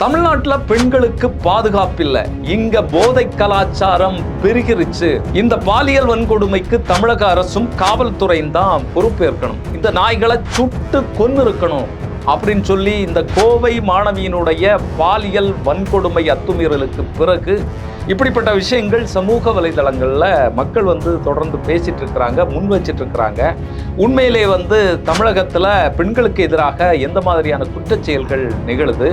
தமிழ்நாட்டுல பெண்களுக்கு பாதுகாப்பில்லை. இங்க போதை கலாச்சாரம் பெருகிருச்சு. இந்த பாலியல் வன்கொடுமைக்கு தமிழக அரசும் காவல்துறையும் தான் பொறுப்பேற்கணும். இந்த நாய்களை சுட்டு கொன்னு இருக்கணும் அப்படின்னு சொல்லி இந்த கோவை மாணவியினுடைய பாலியல் வன்கொடுமை அத்துமீறலுக்கு பிறகு இப்படிப்பட்ட விஷயங்கள் சமூக வலைதளங்களில் மக்கள் வந்து தொடர்ந்து பேசிட்டு இருக்கிறாங்க முன் வச்சிட்டு இருக்கிறாங்க. உண்மையிலே வந்து தமிழகத்தில் பெண்களுக்கு எதிராக எந்த மாதிரியான குற்றச்செயல்கள் நிகழுது?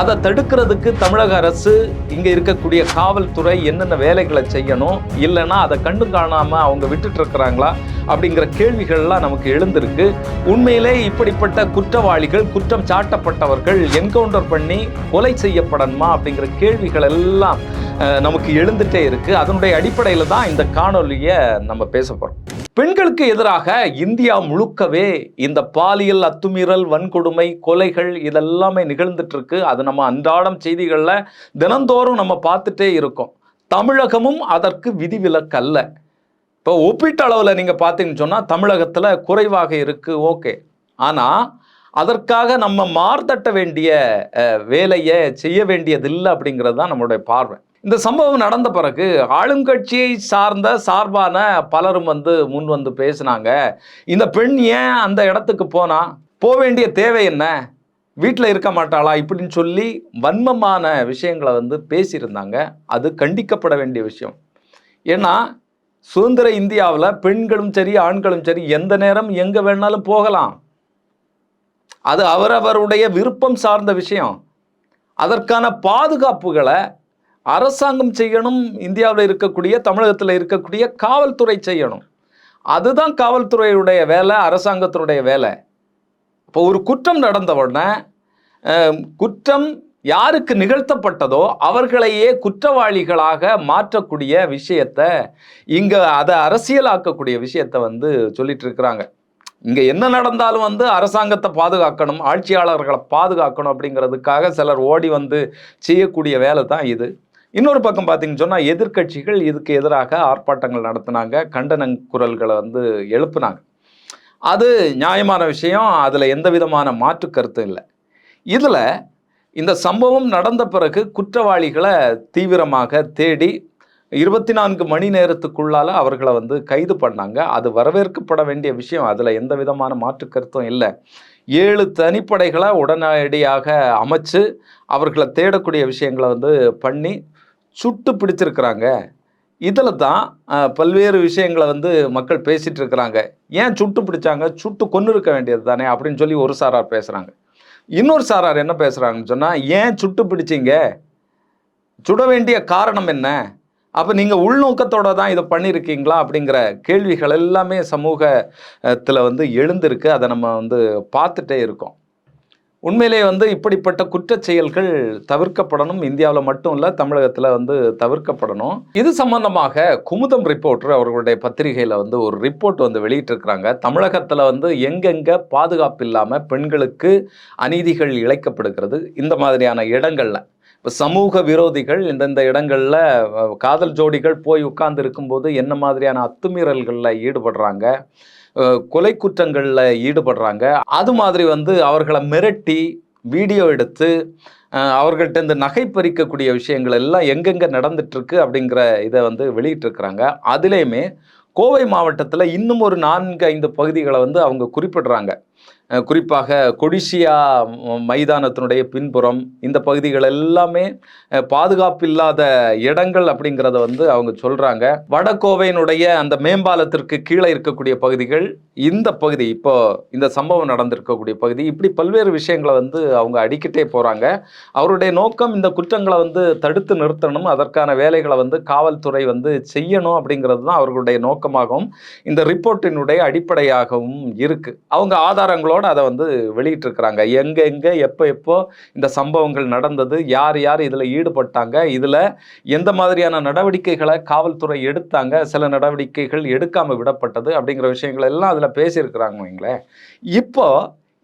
அதை தடுக்கிறதுக்கு தமிழக அரசு இங்கே இருக்கக்கூடிய காவல்துறை என்னென்ன வேலைகளை செய்யணும்? இல்லைன்னா அதை கண்டு காணாமல் அவங்க விட்டுட்டு இருக்கிறாங்களா? அப்படிங்கிற கேள்விகள்லாம் நமக்கு எழுந்திருக்கு. உண்மையிலே இப்படிப்பட்ட குற்றவாளிகள் குற்றம் சாட்டப்பட்டவர்கள் என்கவுண்டர் பண்ணி கொலை செய்யப்படணுமா அப்படிங்கிற கேள்விகள் எல்லாம் நமக்கு எழுந்துட்டே இருக்கு. அதனுடைய அடிப்படையில் தான் இந்த காணொலியை நம்ம பேச போகிறோம் பெண்களுக்கு எதிராக இந்தியா முழுக்கவே இந்த பாலியல் அத்துமீறல் வன்கொடுமை கொலைகள் இதெல்லாமே நிகழ்ந்துட்டு இருக்கு அது நம்ம அன்றாடம் செய்திகளில் தினந்தோறும் நம்ம பார்த்துட்டே இருக்கோம். தமிழகமும் அதற்கு விதிவிலக்கல்ல. இப்போ ஒப்பீட்டளவில் நீங்கள் பார்த்தீங்கன்னு சொன்னால் தமிழகத்தில் குறைவாக இருக்குது ஓகே. ஆனால் அதற்காக நம்ம மார்தட்ட வேண்டிய வேலையை செய்ய வேண்டியதில்லை அப்படிங்கிறது தான் நம்மளுடைய பார்வை. இந்த சம்பவம் நடந்த பிறகு ஆளுங்கட்சியை சார்ந்த சார்பான பலரும் வந்து முன் வந்து பேசினாங்க. இந்த பெண் ஏன் அந்த இடத்துக்கு போனா? போக வேண்டிய தேவை என்ன? வீட்டில் இருக்க மாட்டாளா? இப்படின்னு சொல்லி வன்மமான விஷயங்களை வந்து பேசியிருந்தாங்க. அது கண்டிக்கப்பட வேண்டிய விஷயம். ஏன்னா சுதந்திர இந்தியாவில் பெண்களும் சரி ஆண்களும் சரி எந்த நேரம் எங்கே வேணாலும் போகலாம். அது அவரவருடைய விருப்பம் சார்ந்த விஷயம். அதற்கான பாதுகாப்புகளை அரசாங்கம் செய்யணும் இந்தியாவில் இருக்கக்கூடிய தமிழகத்தில் இருக்கக்கூடிய காவல்துறை செய்யணும். அதுதான் காவல்துறையுடைய வேலை அரசாங்கத்தினுடைய வேலை. இப்போ ஒரு குற்றம் நடந்த உடனே குற்றம் யாருக்கு நிகழ்த்தப்பட்டதோ அவர்களையே குற்றவாளிகளாக மாற்றக்கூடிய விஷயத்தை இங்கே அதை அரசியலாக்கக்கூடிய விஷயத்தை வந்து சொல்லிட்டு இருக்கிறாங்க இங்கே என்ன நடந்தாலும் வந்து அரசாங்கத்தை பாதுகாக்கணும் ஆட்சியாளர்களை பாதுகாக்கணும் அப்படிங்கிறதுக்காக சிலர் ஓடி வந்து செய்யக்கூடிய வேலை தான் இது. இன்னொரு பக்கம் பார்த்தீங்கன்னு சொன்னால் எதிர்க்கட்சிகள் இதுக்கு எதிராக ஆர்ப்பாட்டங்கள் நடத்தினாங்க கண்டன குரல்களை வந்து எழுப்புனாங்க. அது நியாயமான விஷயம் அதில் எந்த விதமான மாற்று கருத்தும் இல்லை. இதில் இந்த சம்பவம் நடந்த பிறகு குற்றவாளிகளை தீவிரமாக தேடி இருபத்தி நான்கு மணி நேரத்துக்குள்ளால் அவர்களை வந்து கைது பண்ணாங்க. அது வரவேற்கப்பட வேண்டிய விஷயம். அதில் எந்த விதமான மாற்று கருத்தும் இல்லை. ஏழு தனிப்படைகளை உடனடியாக அமைச்சு அவர்களை தேடக்கூடிய விஷயங்களை வந்து பண்ணி சுட்டு பிடிச்சிருக்கிறாங்க. இதில் தான் பல்வேறு விஷயங்களை வந்து மக்கள் பேசிகிட்டு இருக்கிறாங்க. ஏன் சுட்டு பிடிச்சாங்க? சுட்டு கொன்று இருக்க வேண்டியது தானே அப்படின்னு சொல்லி ஒரு சாரார் பேசுகிறாங்க இன்னொரு சாரார் என்ன பேசுகிறாங்கன்னு சொன்னால் ஏன் சுட்டு பிடிச்சீங்க? சுட வேண்டிய காரணம் என்ன? அப்போ நீங்கள் உள்நோக்கத்தோடு தான் இதை பண்ணியிருக்கீங்களா அப்படிங்கிற கேள்விகள் எல்லாமே சமூகத்தில் வந்து எழுந்திருக்கு. அதை நம்ம வந்து பார்த்துட்டே இருக்கோம். உண்மையிலே வந்து இப்படிப்பட்ட குற்றச் செயல்கள் தவிர்க்கப்படணும். இந்தியாவில் மட்டும் இல்லை தமிழகத்தில் வந்து தவிர்க்கப்படணும். இது சம்பந்தமாக குமுதம் ரிப்போர்ட்டர் அவர்களுடைய பத்திரிகையில் வந்து ஒரு ரிப்போர்ட் வந்து வெளியிட்டிருக்கிறாங்க. தமிழகத்தில் வந்து எங்கெங்கே பாதுகாப்பு இல்லாமல் பெண்களுக்கு அநீதிகள் இழைக்கப்படுகிறது இந்த மாதிரியான இடங்களில். இப்போ சமூக விரோதிகள் இந்தந்த இடங்களில் காதல் ஜோடிகள் போய் உட்கார்ந்து இருக்கும்போது என்ன மாதிரியான அத்துமீறல்களில் ஈடுபடுறாங்க? கொலை குற்றங்களில் ஈடுபடுறாங்க. அது மாதிரி வந்து அவர்களை மிரட்டி வீடியோ எடுத்து அவர்கள்ட்ட இந்த நகை பறிக்கக்கூடிய விஷயங்கள் எல்லாம் எங்கெங்கே நடந்துட்டுருக்கு அப்படிங்கிற இதை வந்து வெளியிட்டிருக்கிறாங்க. அதுலேயுமே கோவை மாவட்டத்தில் இன்னும் ஒரு நான்கு ஐந்து பகுதிகளை வந்து அவங்க குறிப்பிடுறாங்க. குறிப்பாக கொடிசியா மைதானத்தினுடைய பின்புறம் இந்த பகுதிகள் எல்லாமே பாதுகாப்பில்லாத பாதுகாப்பு இல்லாத இடங்கள் அப்படிங்கிறத வந்து அவங்க சொல்கிறாங்க வடகோவையினுடைய அந்த மேம்பாலத்திற்கு கீழே இருக்கக்கூடிய பகுதிகள் இந்த பகுதி இப்போ இந்த சம்பவம் நடந்திருக்கக்கூடிய பகுதி இப்படி பல்வேறு விஷயங்களை வந்து அவங்க அடிக்கிட்டே போகிறாங்க அவருடைய நோக்கம் இந்த குற்றங்களை வந்து தடுத்து நிறுத்தணும் அதற்கான வேலைகளை வந்து காவல்துறை வந்து செய்யணும் அப்படிங்கிறது தான் அவர்களுடைய நோக்கமாகவும் இந்த ரிப்போர்ட்டினுடைய அடிப்படையாகவும் இருக்குது அவங்க விவரங்களோடு அதை வந்து வெளியிட்டிருக்கிறாங்க. எங்கே எங்கே எப்போ எப்போ இந்த சம்பவங்கள் நடந்தது யார் யார் இதில் ஈடுபட்டாங்க இதில் எந்த மாதிரியான நடவடிக்கைகளை காவல்துறை எடுத்தாங்க சில நடவடிக்கைகள் எடுக்காமல் விடப்பட்டது அப்படிங்கிற விஷயங்கள் எல்லாம் அதில் பேசியிருக்கிறாங்க வைங்களேன். இப்போ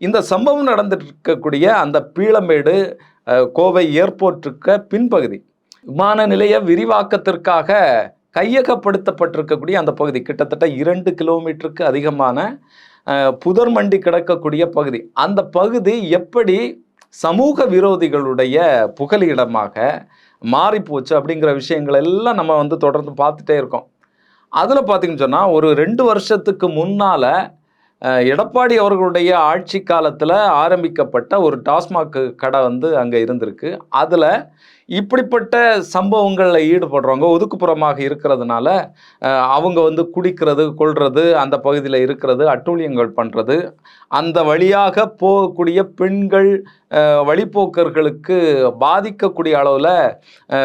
இந்த சம்பவம் நடந்துட்டு இருக்கக்கூடிய அந்த பீளமேடு கோவை ஏர்போர்ட்டுக்கு பின்பகுதி விமான நிலைய விரிவாக்கத்திற்காக கையகப்படுத்தப்பட்டிருக்கக்கூடிய அந்த பகுதி கிட்டத்தட்ட இரண்டு கிலோமீட்டருக்கு அதிகமான புதர் மண்டி கிடக்கக்கூடிய பகுதி. அந்த பகுதி எப்படி சமூக விரோதிகளுடைய புகலிடமாக மாறிப்போச்சு அப்படிங்கிற விஷயங்கள் எல்லாம் நம்ம வந்து தொடர்ந்து பார்த்துட்டே இருக்கோம். அதில் பார்த்தீங்கன்னு சொன்னால் ஒரு ரெண்டு வருஷத்துக்கு முன்னால் எடப்பாடி அவர்களுடைய ஆட்சி காலத்தில் ஆரம்பிக்கப்பட்ட ஒரு டாஸ்மாக் கடை வந்து அங்கே இருந்திருக்கு. அதில் இப்படிப்பட்ட சம்பவங்களில் ஈடுபடுறவங்க ஒதுக்குப்புறமாக இருக்கிறதுனால அவங்க வந்து குடிக்கிறது கொள்வது அந்த பகுதியில் இருக்கிறது அட்டூழியங்கள் பண்ணுறது அந்த வழியாக போகக்கூடிய பெண்கள் வழிப்போக்கர்களுக்கு பாதிக்கக்கூடிய அளவில்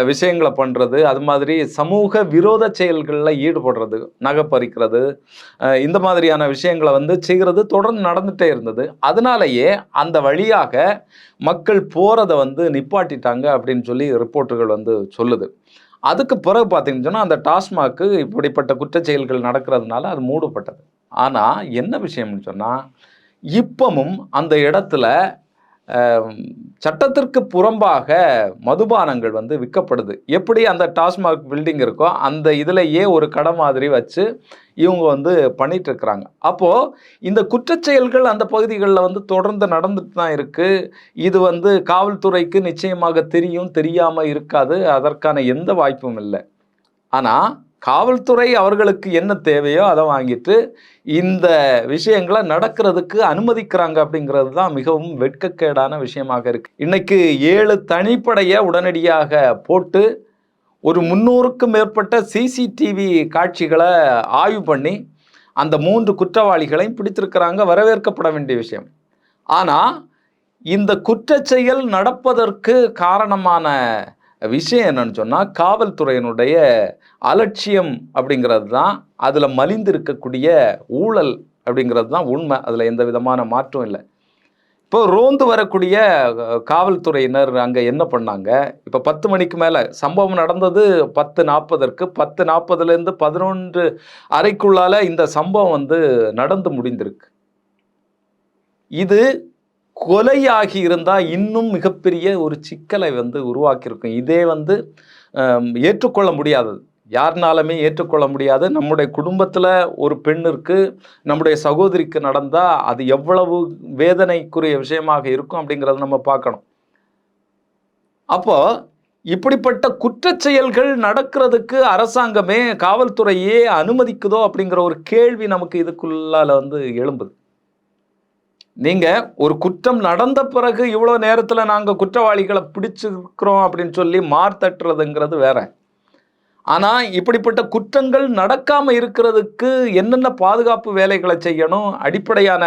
விஷயங்களை பண்ணுறது அது மாதிரி சமூக விரோத செயல்களில் ஈடுபடுறது நகை பறிக்கிறது இந்த மாதிரியான விஷயங்களை வந்து செய்கிறது தொடர்ந்து நடந்துகிட்டே இருந்தது. அதனாலேயே அந்த வழியாக மக்கள் போகிறத வந்து நிப்பாட்டிட்டாங்க அப்படின்னு சொல்லி ரிப்போர்ட்டுகள் வந்து சொல்லுது. அதுக்கு பிறகு பார்த்தீங்கன்னு சொன்னால் அந்த டாஸ்மாக்கு இப்படிப்பட்ட குற்றச்செயல்கள் நடக்கிறதுனால அது மூடப்பட்டது. ஆனால் என்ன விஷயம்னு சொன்னால் இப்பமும் அந்த இடத்துல சட்டத்திற்கு புறம்பாக மதுபானங்கள் வந்து விற்கப்படுது. எப்படி அந்த டாஸ்மாக் பில்டிங் இருக்கோ அந்த இதிலேயே ஒரு கடை மாதிரி வச்சு இவங்க வந்து பண்ணிட்டு இருக்கிறாங்க அப்போது இந்த குற்றச்செயல்கள் அந்த பகுதிகளில் வந்து தொடர்ந்து நடந்துட்டு தான் இருக்குது இது வந்து காவல்துறைக்கு நிச்சயமாக தெரியும் தெரியாமல் இருக்காது. அதற்கான எந்த வாய்ப்பும் இல்லை. ஆனால் காவல்துறை அவர்களுக்கு என்ன தேவையோ அதை வாங்கிட்டு இந்த விஷயங்களை நடக்கிறதுக்கு அனுமதிக்கிறாங்க அப்படிங்கிறது தான் மிகவும் வெட்கக்கேடான விஷயமாக இருக்கு. இன்னைக்கு ஏழு தனிப்படையை உடனடியாக போட்டு ஒரு முன்னூறுக்கும் மேற்பட்ட சிசிடிவி காட்சிகளை ஆய்வு பண்ணி அந்த மூன்று குற்றவாளிகளையும் பிடித்திருக்கிறாங்க வரவேற்கப்பட வேண்டிய விஷயம். ஆனால் இந்த குற்றச்செயல் நடப்பதற்கு காரணமான விஷயம் என்னன்னு சொன்னால் காவல்துறையினுடைய அலட்சியம் அப்படிங்கிறது தான் அதில் மலிந்து இருக்கக்கூடிய ஊழல் அப்படிங்கிறது தான் உண்மை. அதில் எந்த விதமான மாற்றம் இல்லை. இப்போ ரோந்து வரக்கூடிய காவல்துறையினர் அங்கே என்ன பண்ணாங்க? இப்போ பத்து மணிக்கு மேலே சம்பவம் நடந்தது பத்து நாற்பதற்கு பத்து நாற்பதுலேருந்து பதினொன்று அறைக்குள்ளால இந்த சம்பவம் வந்து நடந்து முடிந்திருக்கு. இது கொலையாகி இருந்தால் இன்னும் மிகப்பெரிய ஒரு சிக்கலை வந்து உருவாக்கியிருக்கும். இதே வந்து ஏற்றுக்கொள்ள முடியாதது. யாருனாலுமே ஏற்றுக்கொள்ள முடியாது. நம்முடைய குடும்பத்தில் ஒரு பெண்ணிற்கு நம்முடைய சகோதரிக்கு நடந்தால் அது எவ்வளவு வேதனைக்குரிய விஷயமாக இருக்கும் அப்படிங்கிறத நம்ம பார்க்கணும். அப்போ இப்படிப்பட்ட குற்றச்செயல்கள் நடக்கிறதுக்கு அரசாங்கமே காவல்துறையே அனுமதிக்குதோ அப்படிங்கிற ஒரு கேள்வி நமக்கு இதுக்குள்ளால வந்து எழும்புது. நீங்கள் ஒரு குற்றம் நடந்த பிறகு இவ்வளோ நேரத்தில் நாங்கள் குற்றவாளிகளை பிடிச்சிருக்கிறோம் அப்படின்னு சொல்லி மார்த்தட்டுறதுங்கிறது வேற. ஆனால் இப்படிப்பட்ட குற்றங்கள் நடக்காமல் இருக்கிறதுக்கு என்னென்ன பாதுகாப்பு வேலைகளை செய்யணும் அடிப்படையான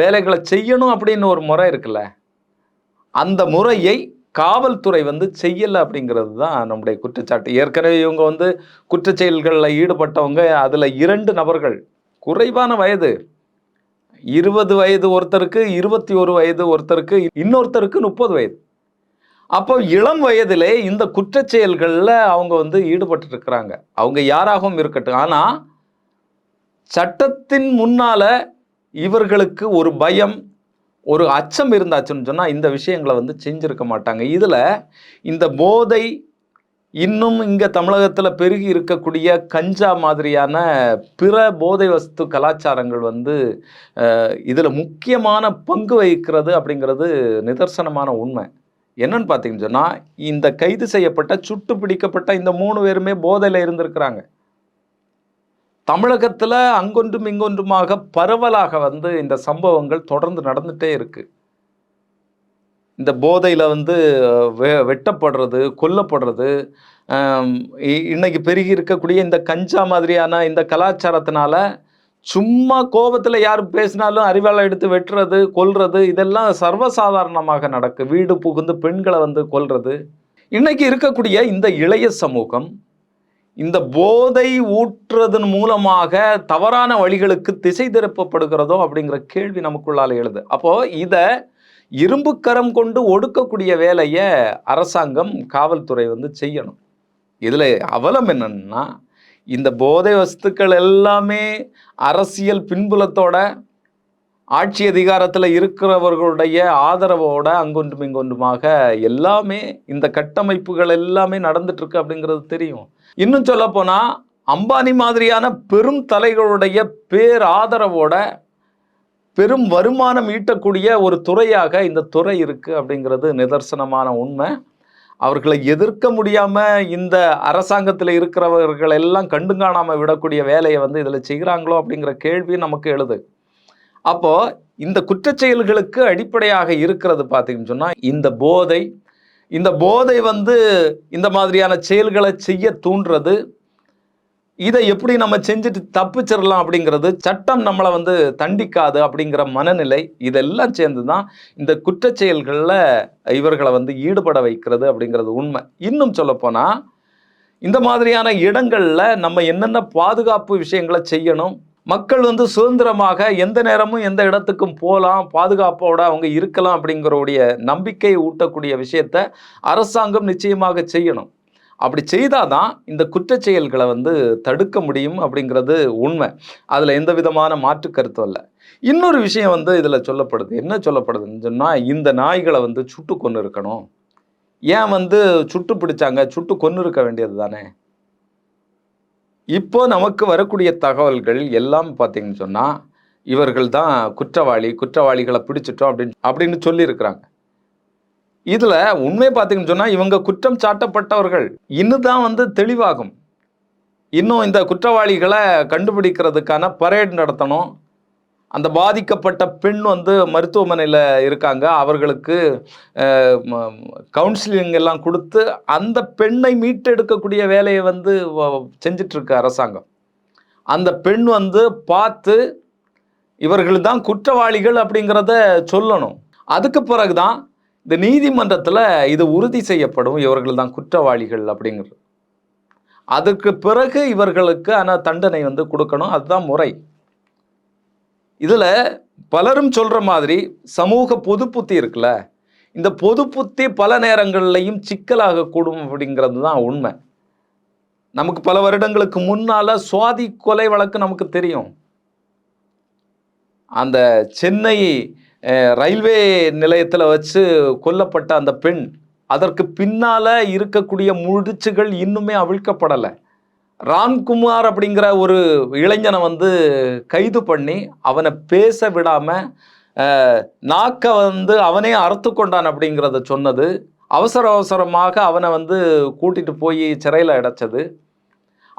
வேலைகளை செய்யணும் அப்படின்னு ஒரு முறை இருக்குல்ல? அந்த முறையை காவல்துறை வந்து செய்யலை அப்படிங்கிறது தான் நம்முடைய குற்றச்சாட்டு. ஏற்கனவே இவங்க வந்து குற்ற செயல்களில் ஈடுபட்டவங்க அதில் இரண்டு நபர்கள் குறைவான வயது இருபது வயது ஒருத்தருக்கு இருபத்தி ஒரு வயது ஒருத்தருக்கு இன்னொருத்தருக்கு முப்பது வயது. அப்போ இளம் வயதிலே இந்த குற்றச்செயல்களில் அவங்க வந்து ஈடுபட்டு இருக்கிறாங்க அவங்க யாராகவும் இருக்கட்டும். ஆனால் சட்டத்தின் முன்னால இவர்களுக்கு ஒரு பயம் ஒரு அச்சம் இருந்தாச்சுன்னு சொன்னால் இந்த விஷயங்களை வந்து செஞ்சிருக்க மாட்டாங்க. இதில் இந்த போதை இன்னும் இங்கே தமிழகத்தில் பெருகி இருக்கக்கூடிய கஞ்சா மாதிரியான பிற போதை வஸ்து கலாச்சாரங்கள் வந்து இதில் முக்கியமான பங்கு வகிக்கிறது அப்படிங்கிறது நிதர்சனமான உண்மை. என்னன்னு பார்த்தீங்கன்னு சொன்னால் இந்த கைது செய்யப்பட்ட சுட்டு பிடிக்கப்பட்ட இந்த மூணு பேருமே போதையில் இருந்திருக்கிறாங்க. தமிழகத்தில் அங்கொன்றும் இங்கொன்றுமாக பரவலாக வந்து இந்த சம்பவங்கள் தொடர்ந்து நடந்துகிட்டே இருக்குது இந்த போதையில் வந்து வெ வெட்டப்படுறது கொல்லப்படுறது இ- இன்னைக்கு பெருகி இருக்கக்கூடிய இந்த கஞ்சா மாதிரியான இந்த கலாச்சாரத்தினால சும்மா கோபத்தில் யார் பேசினாலும் அறிவாளை எடுத்து வெட்டுறது கொல்றது இதெல்லாம் சர்வசாதாரணமாக நடக்கு. வீடு புகுந்து பெண்களை வந்து கொல்றது. இன்னைக்கு இருக்கக்கூடிய இந்த இளைய சமூகம் இந்த போதை ஊற்றுறதன் மூலமாக தவறான வழிகளுக்கு திசை திருப்பப்படுகிறதோ அப்படிங்கிற கேள்வி நமக்குள்ளால் எழுது. அப்போ இதை இரும்புக்கரம் கொண்டு ஒடுக்கக்கூடிய வேலையை அரசாங்கம் காவல்துறை வந்து செய்யணும். இதில் அவலம் என்னன்னா இந்த போதை வஸ்துக்கள் எல்லாமே அரசியல் பின்புலத்தோட ஆட்சி அதிகாரத்தில் இருக்கிறவர்களுடைய ஆதரவோட அங்கொன்றும் இங்கொன்றுமாக எல்லாமே இந்த கட்டமைப்புகள் எல்லாமே நடந்துட்டுருக்கு அப்படிங்கிறது தெரியும். இன்னும் சொல்லப்போனால் அம்பானி மாதிரியான பெரும் தலைகளுடைய பேர் ஆதரவோட பெரும் வருமானம் ஈட்டக்கூடிய ஒரு துறையாக இந்த துறை இருக்குது அப்படிங்கிறது நிதர்சனமான உண்மை. அவர்களை எதிர்க்க முடியாமல் இந்த அரசாங்கத்தில் இருக்கிறவர்கள் எல்லாம் கண்டு காணாமல் விடக்கூடிய வேலையை வந்து இதில் செய்கிறாங்களோ அப்படிங்கிற கேள்வி நமக்கு எழுது. அப்போ இந்த குற்றச்செயல்களுக்கு அடிப்படையாக இருக்கிறது பார்த்தீங்கன்னு சொன்னால் இந்த போதை இந்த போதை வந்து இந்த மாதிரியான செயல்களை செய்ய தூண்டுறது இதை எப்படி நம்ம செஞ்சுட்டு தப்பிச்சிடலாம் அப்படிங்கிறது சட்டம் நம்மளை வந்து தண்டிக்காது அப்படிங்கிற மனநிலை இதெல்லாம் சேர்ந்து தான் இந்த குற்ற செயல்களில் இவர்களை வந்து ஈடுபட வைக்கிறது அப்படிங்கிறது உண்மை. இன்னும் சொல்லப்போனால் இந்த மாதிரியான இடங்களில் நம்ம என்னென்ன பாதுகாப்பு விஷயங்களை செய்யணும்? மக்கள் வந்து சுதந்திரமாக எந்த நேரமும் எந்த இடத்துக்கும் போகலாம் பாதுகாப்போட அவங்க இருக்கலாம் அப்படிங்கிறோடைய நம்பிக்கையை ஊட்டக்கூடிய விஷயத்த அரசாங்கம் நிச்சயமாக செய்யணும். அப்படி செய்தாதான் இந்த குற்றச் செயல்களை வந்து தடுக்க முடியும் அப்படிங்கிறது உண்மை. அதில் எந்த விதமான மாற்று கருத்தும் இல்லை. இன்னொரு விஷயம் வந்து இதில் சொல்லப்படுது. என்ன சொல்லப்படுதுன்னு சொன்னால் இந்த நாய்களை வந்து சுட்டு கொன்று இருக்கணும் ஏன் வந்து சுட்டு பிடிச்சாங்க? சுட்டு கொன்று இருக்க வேண்டியது தானே? இப்போ நமக்கு வரக்கூடிய தகவல்கள் எல்லாம் பார்த்தீங்கன்னு சொன்னால் இவர்கள் தான் குற்றவாளி குற்றவாளிகளை பிடிச்சிட்டோம் அப்படின்னு அப்படின்னு சொல்லியிருக்கிறாங்க. இதில் உண்மை பார்த்தீங்கன்னு சொன்னால் இவங்க குற்றம் சாட்டப்பட்டவர்கள். இன்னும் தான் வந்து தெளிவாகும். இன்னும் இந்த குற்றவாளிகளை கண்டுபிடிக்கிறதுக்கான பரேட் நடத்தணும். அந்த பாதிக்கப்பட்ட பெண் வந்து மருத்துவமனையில் இருக்காங்க. அவர்களுக்கு கவுன்சிலிங் எல்லாம் கொடுத்து அந்த பெண்ணை மீட்டெடுக்கக்கூடிய வேலையை வந்து செஞ்சிட்ருக்கு அரசாங்கம். அந்த பெண் வந்து பார்த்து இவர்கள் தான் குற்றவாளிகள் அப்படிங்கிறத சொல்லணும். அதுக்கு பிறகுதான் இந்த நீதிமன்றத்தில் இது உறுதி செய்யப்படும் இவர்கள் தான் குற்றவாளிகள் அப்படிங்கிறது. அதற்கு பிறகு இவர்களுக்கு ஆனால் தண்டனை வந்து கொடுக்கணும் அதுதான் முறை. இதில் பலரும் சொல்கிற மாதிரி சமூக பொது புத்தி இருக்குல்ல இந்த பொது புத்தி பல நேரங்கள்லையும் சிக்கலாக கூடும் அப்படிங்கிறது தான் உண்மை. நமக்கு பல வருடங்களுக்கு முன்னால் சுவாதி கொலை வழக்கு நமக்கு தெரியும். அந்த சென்னை ரயில்வே நிலையத்தில் வச்சு கொல்லப்பட்ட அந்த பெண் அதற்கு பின்னால் இருக்கக்கூடிய முடிச்சுகள் இன்னுமே அவிழ்க்கப்படலை. ராம்குமார் அப்படிங்கிற ஒரு இளைஞனை வந்து கைது பண்ணி அவனை பேச விடாமல் நாக்கை வந்து அவனே அறுத்து கொண்டான் அப்படிங்கிறத சொன்னது. அவசர அவசரமாக அவனை வந்து கூட்டிட்டு போய் சிறையில் அடைச்சது.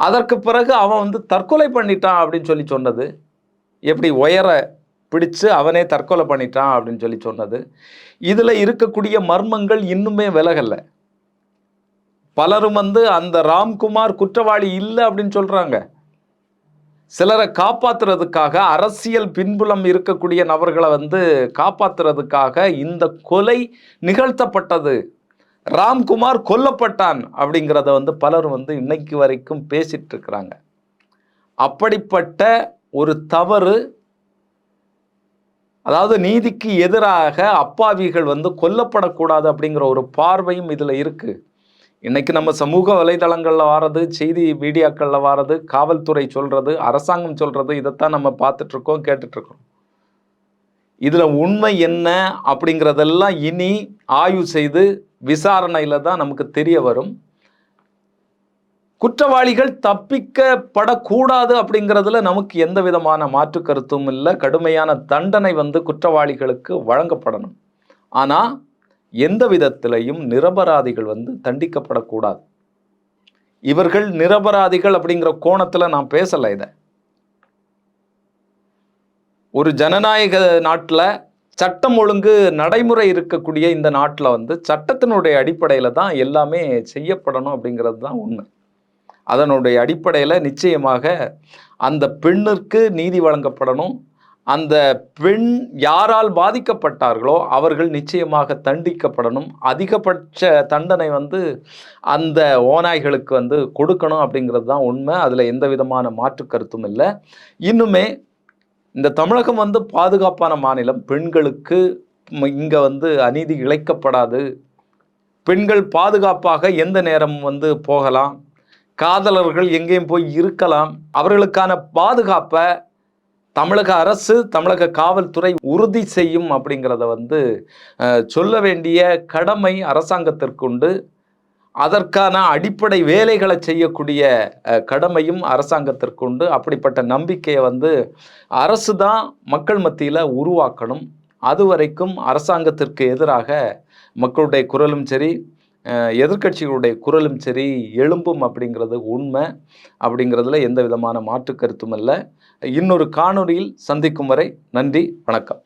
அதற்கு பிறகு அவன் வந்து தற்கொலை பண்ணிட்டான் அப்படின்னு சொல்லி சொன்னது. எப்படி உயர பிடிச்சு அவனே தற்கொலை பண்ணிட்டான் அப்படின்னு சொல்லி சொன்னது. இதில் இருக்கக்கூடிய மர்மங்கள் இன்னுமே விலகலை. பலரும் வந்து அந்த ராம்குமார் குற்றவாளி இல்லை அப்படின்னு சொல்கிறாங்க சிலரை காப்பாத்துறதுக்காக அரசியல் பின்புலம் இருக்கக்கூடிய நபர்களை வந்து காப்பாத்துறதுக்காக இந்த கொலை நிகழ்த்தப்பட்டது. ராம்குமார் கொல்லப்பட்டான் அப்படிங்கிறத வந்து பலரும் வந்து இன்னைக்கு வரைக்கும் பேசிகிட்டு இருக்கிறாங்க. அப்படிப்பட்ட ஒரு தவறு அதாவது நீதிக்கு எதிராக அப்பாவிகள் வந்து கொல்லப்படக்கூடாது அப்படிங்கிற ஒரு பார்வையும் இதில் இருக்குது இன்னைக்கு நம்ம சமூக வலைதளங்களில் வாரது செய்தி மீடியாக்களில் வாரது காவல்துறை சொல்கிறது அரசாங்கம் சொல்கிறது இதைத்தான் நம்ம பார்த்துட்ருக்கோம் கேட்டுட்ருக்கோம். இதில் உண்மை என்ன அப்படிங்கிறதெல்லாம் இனி ஆய்வு செய்து விசாரணையில் தான் நமக்கு தெரிய வரும். குற்றவாளிகள் தப்பிக்கப்படக்கூடாது அப்படிங்கிறதுல நமக்கு எந்த விதமான மாற்று கருத்தும் இல்லை. கடுமையான தண்டனை வந்து குற்றவாளிகளுக்கு வழங்கப்படணும். ஆனால் எந்த விதத்திலையும் நிரபராதிகள் வந்து தண்டிக்கப்படக்கூடாது. இவர்கள் நிரபராதிகள் அப்படிங்கிற கோணத்தில் நான் பேசலை இதை. ஒரு ஜனநாயக நாட்டில் சட்டம் ஒழுங்கு நடைமுறை இருக்கக்கூடிய இந்த நாட்டில் வந்து சட்டத்தினுடைய அடிப்படையில் தான் எல்லாமே செய்யப்படணும் அப்படிங்கிறது தான் உண்மை. அதனுடைய அடிப்படையில் நிச்சயமாக அந்த பெண்ணிற்கு நீதி வழங்கப்படணும். அந்த பெண் யாரால் பாதிக்கப்பட்டார்களோ அவர்கள் நிச்சயமாக தண்டிக்கப்படணும். அதிகபட்ச தண்டனை வந்து அந்த ஓநாய்களுக்கு வந்து கொடுக்கணும் அப்படிங்கிறது தான் உண்மை. அதில் எந்த விதமான மாற்று கருத்தும் இல்லை. இன்னுமே இந்த தமிழகம் வந்து பாதுகாப்பான மாநிலம். பெண்களுக்கு இங்கே வந்து அநீதி இழைக்கப்படாது. பெண்கள் பாதுகாப்பாக எந்த நேரம் வந்து போகலாம்? காதலர்கள் எங்கேயும் போய் இருக்கலாம். அவர்களுக்கான பாதுகாப்பை தமிழக அரசு தமிழக காவல்துறை உறுதி செய்யும் அப்படிங்கிறத வந்து சொல்ல வேண்டிய கடமை அரசாங்கத்திற்கு உண்டு. அதற்கான அடிப்படை வேலைகளை செய்யக்கூடிய கடமையும் அரசாங்கத்திற்கு உண்டு. அப்படிப்பட்ட நம்பிக்கையை வந்து அரசு தான் மக்கள் மத்தியில் உருவாக்கணும். அது வரைக்கும் அரசாங்கத்திற்கு எதிராக மக்களுடைய குரலும் சரி எதிர்கட்சிகளுடைய எதிர்க்கட்சிகளுடைய குரலும் சரி எழும்பும் அப்படிங்கிறது உண்மை அப்படிங்கிறதுல எந்த விதமான மாற்று கருத்தும் இல்லை. இன்னொரு காணொலியில் சந்திக்கும் வரை நன்றி வணக்கம்.